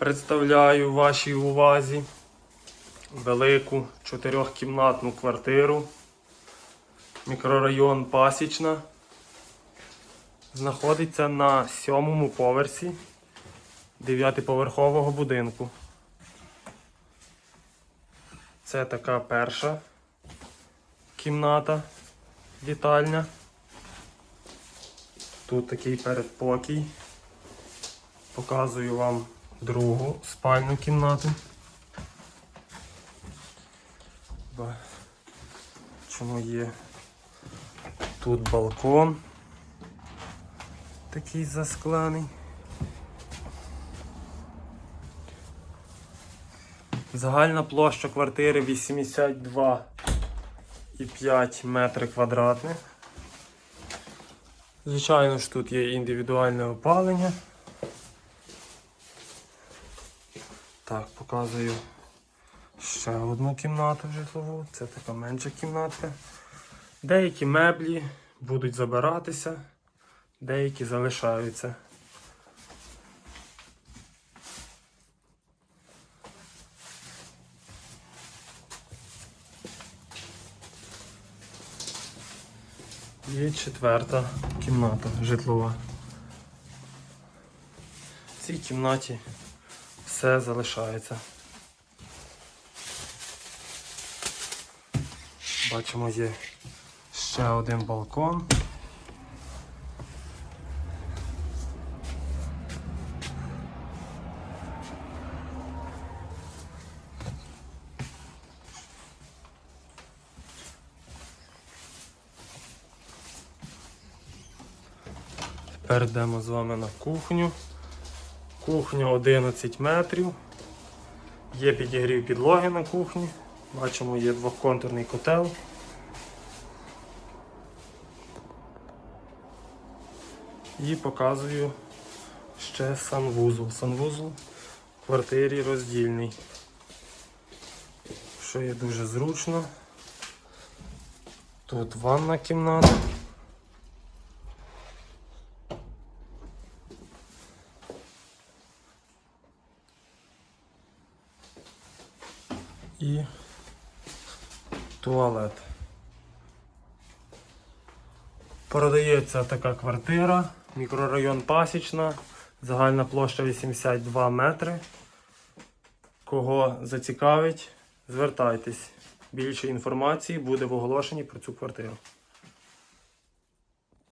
Представляю вашій увазі велику чотирьохкімнатну квартиру. Мікрорайон Пасічна. Знаходиться на сьомому поверсі дев'ятиповерхового будинку. Це така перша кімната вітальня. Тут такий передпокій. Показую вам другу спальну кімнату. Чому є тут балкон такий засклений. Загальна площа квартири 82,5 метри квадратних. Звичайно ж тут є індивідуальне опалення. Так, показую ще одну кімнату житлову. Це така менша кімнатка. Деякі меблі будуть забиратися, деякі залишаються. Є четверта кімната житлова. В цій кімнаті все залишається. Бачимо, є ще один балкон. Тепер йдемо з вами на кухню. Кухня 11 метрів. Є підігрів підлоги на кухні. Бачимо, є двохконтурний котел. І показую ще санвузол. Санвузол в квартирі роздільний. Що є дуже зручно. Тут ванна кімната. І туалет. Продається така квартира, мікрорайон Пасічна, загальна площа 82 метри. Кого зацікавить, звертайтесь. Більше інформації буде в оголошенні про цю квартиру.